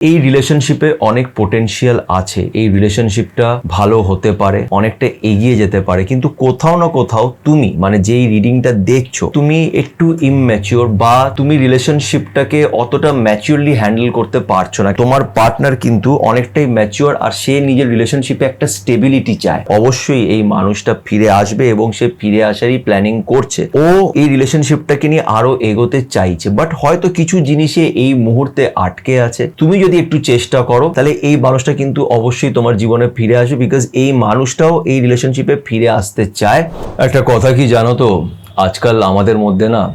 এই রিলেশনশিপে অনেক পোটেনশিয়াল আছে। এই রিলেশনশিপটা ভালো হতে পারে, অনেকটা এগিয়ে যেতে পারে। কিন্তু কোথাও না কোথাও তুমি মানে যেই রিডিংটা দেখছ, তুমি একটু ইমম্যাচিওর বা তুমি রিলেশনশিপটাকে অতটা ম্যাচিওরলি হ্যান্ডেল করতে পারছ না। তোমার পার্টনার কিন্তু অনেকটাই ম্যাচিওর আর সে নিজের রিলেশনশিপে একটা স্টেবিলিটি চায়। অবশ্যই এই মানুষটা ফিরে আসবে এবং সে ফিরে আসারই প্ল্যানিং করছে। ও এই রিলেশনশিপটাকে নিয়ে আরও এগোতে চাইছে বাট হয়তো কিছু জিনিসে এই মুহূর্তে আটকে আছে। তুমি যদি একটু চেষ্টা করো, তাহলে এই মানুষটা কিন্তু অবশ্যই তোমার জীবনে ফিরে আসবে বিকজ এই মানুষটাও এই রিলেশনশিপে ফিরে আসতে চায়। একটা কথা কি জানো তো? আজকাল আমাদের মধ্যে না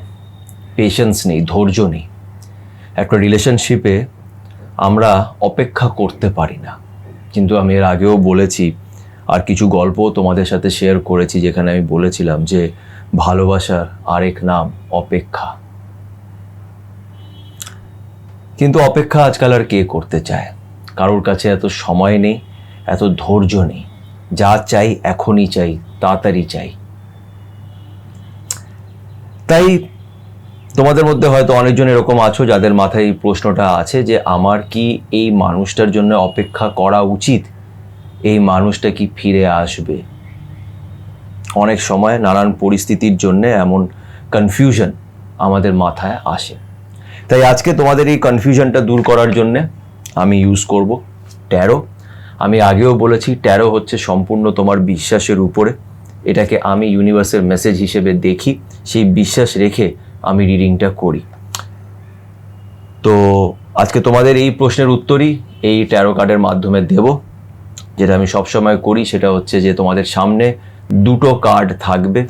পেশেন্স নেই, ধৈর্য নেই। একটা রিলেশনশিপে আমরা অপেক্ষা করতে পারি না। কিন্তু আমি এর আগেও বলেছি, আর কিছু গল্পও তোমাদের সাথে শেয়ার করেছি, যেখানে আমি বলেছিলাম যে ভালোবাসার আরেক নাম অপেক্ষা। কিন্তু অপেক্ষা আজকাল আর কে করতে চায়? কারোর কাছে এত সময় নেই, এত ধৈর্য নেই। যা চাই এখনই চাই, তাড়াতাড়ি চাই। তাই তোমাদের মধ্যে হয়তো অনেকজন এরকম আছো যাদের মাথায় এই প্রশ্নটা আছে যে আমার কি এই মানুষটার জন্য অপেক্ষা করা উচিত? এই মানুষটা কি ফিরে আসবে? অনেক সময় নানান পরিস্থিতির জন্য এমন কনফিউশন আমাদের মাথায় আসে। তাই আজকে তোমাদের এই কনফিউশনটা দূর করার জন্যে আমি ইউজ করব ট্যারো আমি আগেও বলেছি ট্যারো হচ্ছে সম্পূর্ণ তোমার বিশ্বাসের উপরে। এটাকে আমি ইউনিভার্সের মেসেজ হিসেবে দেখি, সেই বিশ্বাস রেখে আমি রিডিংটা করি। তো আজকে তোমাদের এই প্রশ্নের উত্তরই এই ট্যারো কার্ডের মাধ্যমে দেব। যেটা আমি সবসময় করি, সেটা হচ্ছে যে তোমাদের সামনে দুটো কার্ড থাকবে।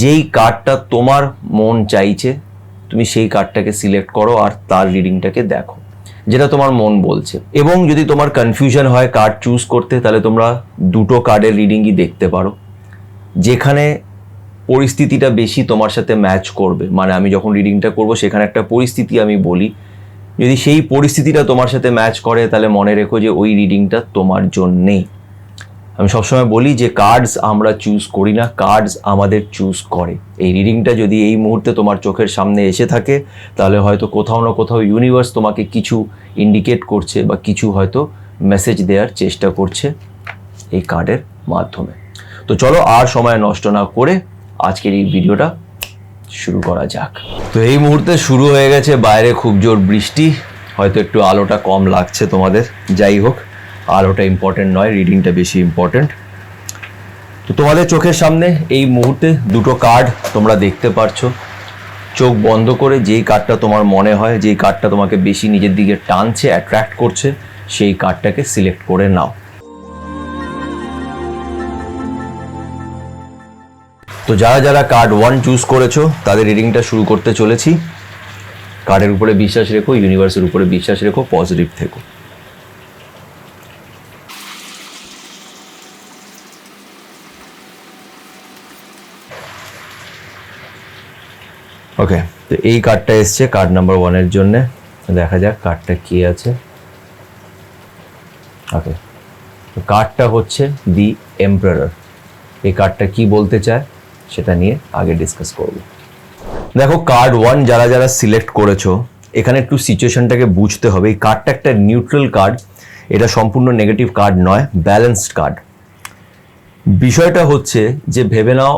যেই কার্ডটা তোমার মন চাইছে তুমি সেই কার্ডটাকে সিলেক্ট করো আর তার রিডিংটাকে দেখো, যেটা তোমার মন বলছে। এবং যদি তোমার কনফিউশন হয় কার্ড চুজ করতে, তাহলে তোমরা দুটো কার্ডের রিডিংই দেখতে পারো। যেখানে পরিস্থিতিটা বেশি তোমার সাথে ম্যাচ করবে। মানে আমি যখন রিডিংটা করব, সেখানে একটা পরিস্থিতি আমি বলি। যদি সেই পরিস্থিতিটা তোমার সাথে ম্যাচ করে, তাহলে মনে রেখো যে ওই রিডিংটা তোমার জন্যেই। আমি সবসময় বলি যে কার্ডস আমরা চুজ করি না কার্ডস আমাদের চুজ করে। এই রিডিংটা যদি এই মুহূর্তে তোমার চোখের সামনে এসে থাকে, তাহলে হয়তো কোথাও না কোথাও ইউনিভার্স তোমাকে কিছু ইন্ডিকেট করছে বা কিছু হয়তো মেসেজ দেওয়ার চেষ্টা করছে এই কার্ডের মাধ্যমে। তো চলো আর সময় নষ্ট না করে আজকের এই ভিডিওটা শুরু করা যাক। তো এই মুহূর্তে শুরু হয়ে গেছে বাইরে খুব জোর বৃষ্টি, হয়তো একটু আলোটা কম লাগছে তোমাদের, যাই হোক। আলোটা ইম্পর্টেন্ট নয় রিডিংটা বেশি ইম্পর্টেন্ট তো তোমাদের চোখের সামনে এই মুহূর্তে দুটো কার্ড তোমরা দেখতে পারছ। চোখ বন্ধ করে যেই কার্ডটা তোমার মনে হয়, যেই কার্ডটা তোমাকে বেশি নিজের দিকে টানছে অ্যাট্রাক্ট করছে, সেই কার্ডটাকে সিলেক্ট করে নাও। তো যারা যারা কার্ড ওয়ান চুজ করেছ, তাদের রিডিংটা শুরু করতে চলেছি। কার্ডের উপরে বিশ্বাস রেখো ইউনিভার্সের উপরে বিশ্বাস রেখো পজিটিভ থেকো। ওকে তো এই কার্ডটা এসছে কার্ড নাম্বার ওয়ানের জন্য। দেখা যাক কার্ডটা কি আছে। ওকে তো কার্ডটা হচ্ছে দি এমপ্রার এই কার্ডটা কি বলতে চায়, সেটা নিয়ে আগে ডিসকাস করব। দেখো কার্ড ওয়ান যারা যারা সিলেক্ট করেছ, এখানে একটু সিচুয়েশনটাকে বুঝতে হবে। এই কার্ডটা একটা নিউট্রাল কার্ড এটা সম্পূর্ণ নেগেটিভ কার্ড নয় ব্যালেন্সড কার্ড বিষয়টা হচ্ছে যে, ভেবে নাও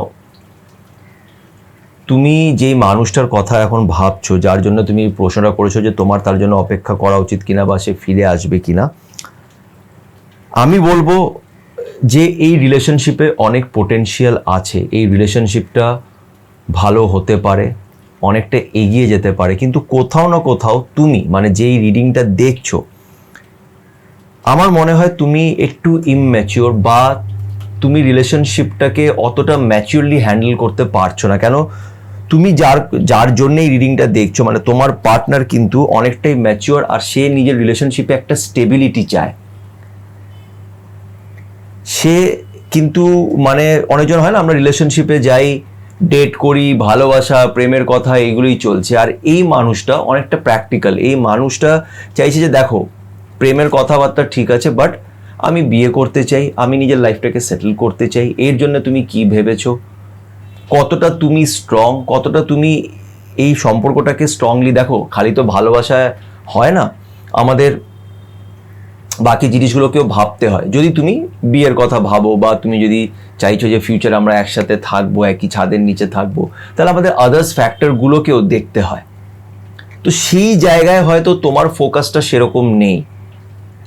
তুমি যেই মানুষটার কথা এখন ভাবছ, যার জন্য তুমি প্রশ্নটা করেছ যে তোমার তার জন্য অপেক্ষা করা উচিত কিনা বা সে ফিরে আসবে কিনা, আমি বলব যে এই রিলেশনশিপে অনেক পোটেনশিয়াল আছে। এই রিলেশনশিপটা ভালো হতে পারে, অনেকটা এগিয়ে যেতে পারে, কিন্তু কোথাও না কোথাও তুমি মানে যেই রিডিংটা দেখছ, আমার মনে হয় তুমি একটু ইমম্যাচিওর বা তুমি রিলেশনশিপটাকে অতটা ম্যাচিওরলি হ্যান্ডেল করতে পারছ না। কেন? তুমি যার যার জন্যই রিডিংটা দেখছ মানে তোমার পার্টনার কিন্তু অনেকটাই ম্যাচিওর আর সে নিজের রিলেশনশিপে একটা স্টেবিলিটি চায়। সে কিন্তু মানে অনেকজন হয় না, আমরা রিলেশনশিপে যাই ডেট করি, ভালোবাসা, প্রেমের কথা, এগুলোই চলছে। আর এই মানুষটা অনেকটা প্র্যাকটিক্যাল এই মানুষটা চাইছে যে দেখো, প্রেমের কথাবার্তা ঠিক আছে বাট আমি বিয়ে করতে চাই, আমি নিজের লাইফটাকে সেটেল করতে চাই, এর জন্য তুমি কি ভেবেছো? কতটা তুমি স্ট্রং কতটা তুমি এই সম্পর্কটাকে স্ট্রংলি দেখো? খালি তো ভালোবাসা হয় না, আমাদের বাকি জিনিসগুলোকেও ভাবতে হয়। যদি তুমি বিয়ের কথা ভাবো বা তুমি যদি চাইছো যে ফিউচার আমরা একসাথে থাকব, একই ছাদের নিচে থাকব, তাহলে আমাদের আদার্স ফ্যাক্টরগুলোকেও দেখতে হয়। তো সেই জায়গায় হয়তো তোমার ফোকাসটা সেরকম নেই।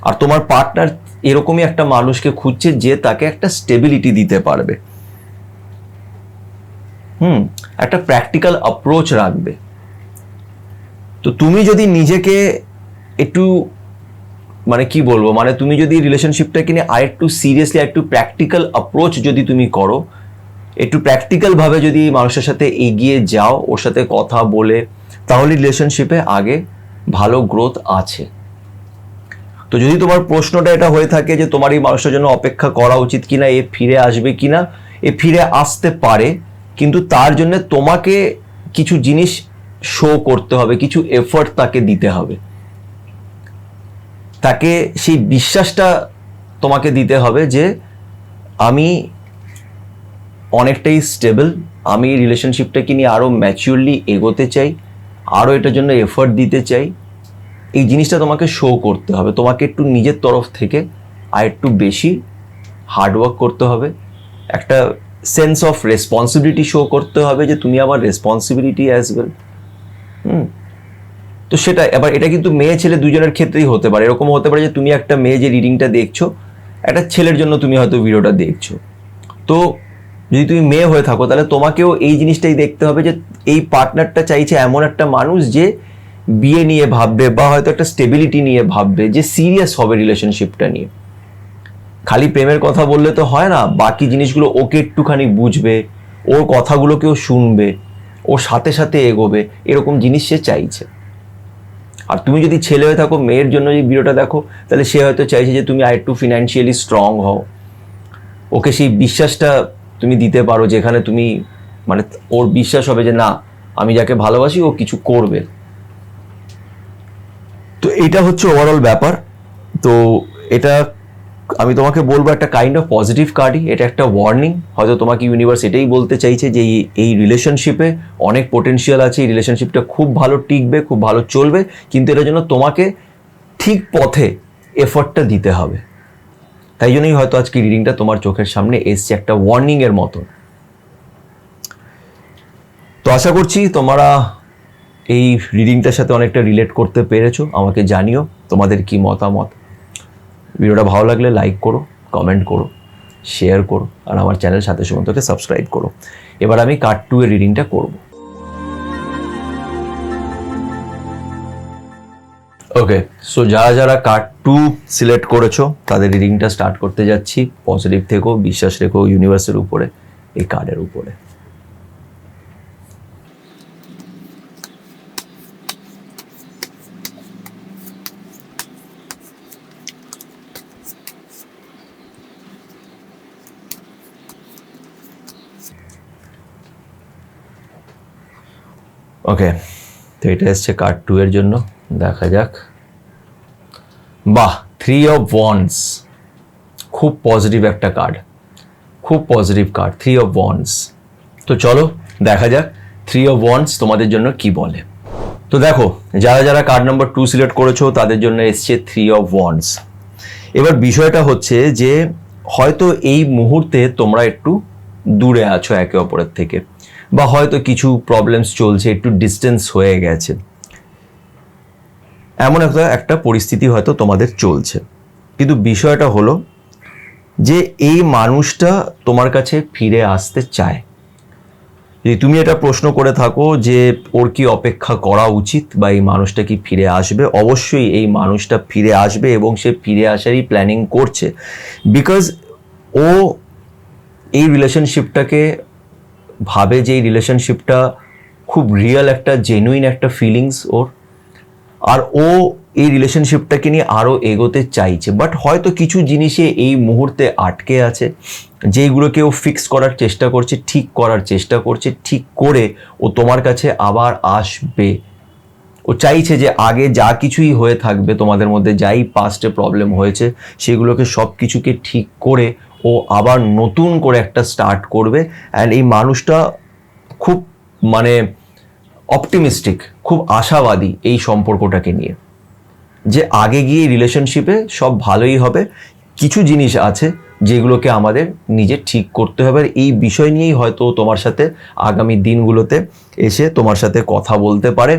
আর তোমার পার্টনার এরকমই একটা মানুষকে খুঁজছে যে তাকে একটা স্টেবিলিটি দিতে পারবে। হুম, একটা প্র্যাকটিক্যাল অ্যাপ্রোচ রাখবে। তো তুমি যদি নিজেকে একটু মানে কি বলব মানে তুমি যদি রিলেশনশিপটাকে নিয়ে আরেকটু সিরিয়াসলি একটু প্র্যাকটিক্যাল অ্যাপ্রোচ যদি তুমি করো, একটু প্র্যাকটিক্যালভাবে যদি মানুষের সাথে এগিয়ে যাও, ওর সাথে কথা বলে, তাহলে রিলেশনশিপে আগে ভালো গ্রোথ আছে। তো যদি তোমার প্রশ্নটা এটা হয়ে থাকে যে তোমার এই মানুষটার জন্য অপেক্ষা করা উচিত কিনা, এ ফিরে আসবে কিনা, এ ফিরে আসতে পারে কিন্তু তার জন্য তোমাকে কিছু জিনিস শো করতে হবে, কিছু এফর্ট তাকে দিতে হবে। তাকে সেই বিশ্বাসটা তোমাকে দিতে হবে যে আমি অনেকটাই স্টেবল আমি রিলেশনশিপটাকে নিয়ে আরও ম্যাচিওরলি এগোতে চাই আরও এটার জন্য এফর্ট দিতে চাই। এই জিনিসটা তোমাকে শো করতে হবে। তোমাকে একটু নিজের তরফ থেকে আর একটু বেশি হার্ডওয়ার্ক করতে হবে। একটা সেন্স অফ রেসপন্সিবিলিটি শো করতে হবে যে তুমি আমার রেসপন্সিবিলিটি অ্যাজ ওয়েল হুম। তো সেটা, এবার এটা কিন্তু মেয়ে ছেলে দুজনের ক্ষেত্রেই হতে পারে। এরকম হতে পারে যে তুমি একটা মেয়ে যে রিডিংটা দেখছ, একটা ছেলের জন্য তুমি হয়তো ভিডিওটা দেখছ। তো যদি তুমি মেয়ে হয়ে থাকো, তাহলে তোমাকেও এই জিনিসটাই দেখতে হবে যে এই পার্টনারটা চাইছে এমন একটা মানুষ যে বিয়ে নিয়ে ভাববে বা হয়তো একটা স্টেবিলিটি নিয়ে ভাববে, যে সিরিয়াস হবে রিলেশনশিপটা নিয়ে। খালি প্রেমের কথা বললে তো হয় না, বাকি জিনিসগুলো ওকে একটুখানি বুঝবে, ওর কথাগুলোকেও শুনবে, ওর সাথে সাথে এগোবে, এরকম জিনিস সে চাইছে। আর তুমি যদি ছেলে হয়ে থাকো, মেয়ের জন্য যদি ভিডিওটা দেখো, তাহলে সে হয়তো চাইছে যে তুমি আরেকটু ফিনান্সিয়ালি স্ট্রং হও। ওকে সেই বিশ্বাসটা তুমি দিতে পারো, যেখানে তুমি মানে ওর বিশ্বাস হবে যে না, আমি যাকে ভালোবাসি, ও কিছু করবে। তো এটা হচ্ছে ওভারঅল ব্যাপার। তো এটা আমি তোমাকে বলব একটা কাইন্ড অফ পজিটিভ কার্ডই, এটা একটা ওয়ার্নিং হয়তো তোমাকে ইউনিভার্স এটাই বলতে চাইছে যে এই- রিলেশনশিপে অনেক পোটেনশিয়াল আছে, এই রিলেশনশিপটা খুব ভালো টিকবে, খুব ভালো চলবে, কিন্তু এটার জন্য তোমাকে ঠিক পথে এফর্টটা দিতে হবে। তাই জন্যই হয়তো আজকে রিডিংটা তোমার চোখের সামনে এসছে একটা ওয়ার্নিং এর মতন। তো আশা করছি তোমরা এই রিডিংটার সাথে অনেকটা রিলেট করতে পেরেছ, আমাকে জানিও তোমাদের কি মতামত। ভিডিওটা ভালো লাগলে লাইক করো কমেন্ট করো শেয়ার করো, আর আমার চ্যানেল সাথে সুমন্তকে সাবস্ক্রাইব করো। এবার আমি কার্ড টু এর রিডিংটা করব। ওকে সো যারা যারা কার্ড টু সিলেক্ট করেছ, তাদের রিডিংটা স্টার্ট করতে যাচ্ছি। পজিটিভ থেকো, বিশ্বাস রেখো ইউনিভার্সের উপরে, এই কার্ডের উপরে। ওকে তো এটা এসছে কার্ড টু এর জন্য। দেখা যাক। বাহ থ্রি অফ ওয়ান্স খুব পজিটিভ একটা কার্ড খুব positive card three of wands তো চলো, দেখা যাক থ্রি অফ ওয়ান্স তোমাদের জন্য কি বলে। তো দেখো, যারা যারা কার্ড নাম্বার টু সিলেক্ট করেছ, তাদের জন্য এসছে থ্রি অফ ওয়ান্স এবার বিষয়টা হচ্ছে যে, হয়তো এই মুহূর্তে তোমরা একটু দূরে আছো একে অপরের থেকে। বা হয়তো কিছু প্রবলেমস চলছে, একটু ডিস্টেন্স হয়ে গেছে। এমন একটা একটা পরিস্থিতি হয়তো তোমাদের চলছে। কিন্তু বিষয়টা হলো যে এই মানুষটা তোমার কাছে ফিরে আসতে চায়। যদি তুমি এটা প্রশ্ন করে থাকো যে ওর কি অপেক্ষা করা উচিত বা এই মানুষটা কি ফিরে আসবে, অবশ্যই এই মানুষটা ফিরে আসবে এবং সে ফিরে আসারই প্ল্যানিং করছে। বিকজ ও এই রিলেশনশিপটাকে ভাবে যে এই রিলেশনশিপটা খুব রিয়েল একটা জেনুইন একটা ফিলিংস ওর। আর ও এই রিলেশনশিপটাকে নিয়ে আরও এগোতে চাইছে। বাট হয়তো কিছু জিনিসে এই মুহূর্তে আটকে আছে, যেইগুলোকে ও ফিক্স করার চেষ্টা করছে, ঠিক করার চেষ্টা করছে, ঠিক করে ও তোমার কাছে আবার আসবে। ও চাইছে যে আগে যা কিছুই হয়ে থাকবে তোমাদের মধ্যে, যাই পাস্টে প্রবলেম হয়েছে, সেগুলোকে সব কিছুকে ঠিক করে ও আবার নতুন করে একটা স্টার্ট করবে। অ্যান্ড এই মানুষটা খুব মানে অপটিমিস্টিক খুব আশাবাদী এই সম্পর্কটাকে নিয়ে। যে আগে গিয়ে রিলেশনশিপে সব ভালোই হবে। কিছু জিনিস আছে যেগুলোকে আমাদের নিজে ঠিক করতে হবে। আর এই বিষয় নিয়েই হয়তো তোমার সাথে আগামী দিনগুলোতে এসে তোমার সাথে কথা বলতে পারে,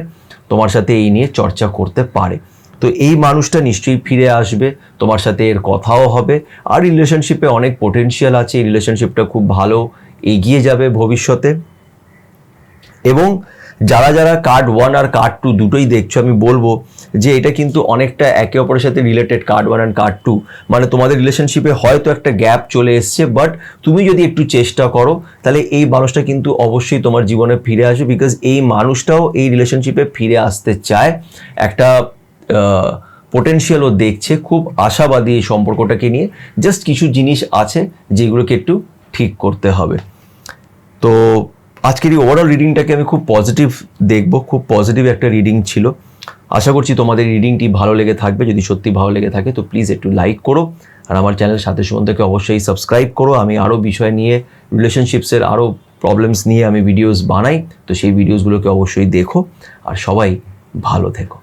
তোমার সাথে এই নিয়ে চর্চা করতে পারে। তো এই মানুষটা নিশ্চয়ই ফিরে আসবে, তোমার সাথে এর কথাও হবে। আর রিলেশনশিপে অনেক পোটেনশিয়াল আছে এই রিলেশনশিপটা খুব ভালো এগিয়ে যাবে ভবিষ্যতে। এবং যারা যারা কার্ড ওয়ান আর কার্ড টু দুটোই দেখছ, আমি বলব যে এটা কিন্তু অনেকটা একে অপরের সাথে related card one and card two মানে তোমাদের রিলেশনশিপে হয়তো একটা গ্যাপ চলে এসছে বাট তুমি যদি একটু চেষ্টা করো, তাহলে এই মানুষটা কিন্তু অবশ্যই তোমার জীবনে ফিরে আসবে বিকজ এই মানুষটাও এই রিলেশনশিপে ফিরে আসতে চায়। একটা পোটেনশিয়াল ও দেখছে, খুব আশাবাদী এই সম্পর্কটাকে নিয়ে। জাস্ট কিছু জিনিস আছে যেগুলোকে একটু ঠিক করতে হবে। তো আজকের এই ওভারঅল রিডিংটাকে আমি খুব পজিটিভ দেখব, খুব পজিটিভ একটা রিডিং ছিল। আশা করছি তোমাদের রিডিংটি ভালো লেগে থাকবে। যদি সত্যি ভালো লেগে থাকে, তো প্লিজ একটু লাইক করো। আর আমার চ্যানেল সাথে সুমন্তকে অবশ্যই সাবস্ক্রাইব করো। আমি আরও বিষয় নিয়ে রিলেশনশিপসের আরও প্রবলেমস নিয়ে আমি ভিডিওস বানাই। তো সেই ভিডিওসগুলোকে অবশ্যই দেখো। আর সবাই ভালো থেকো।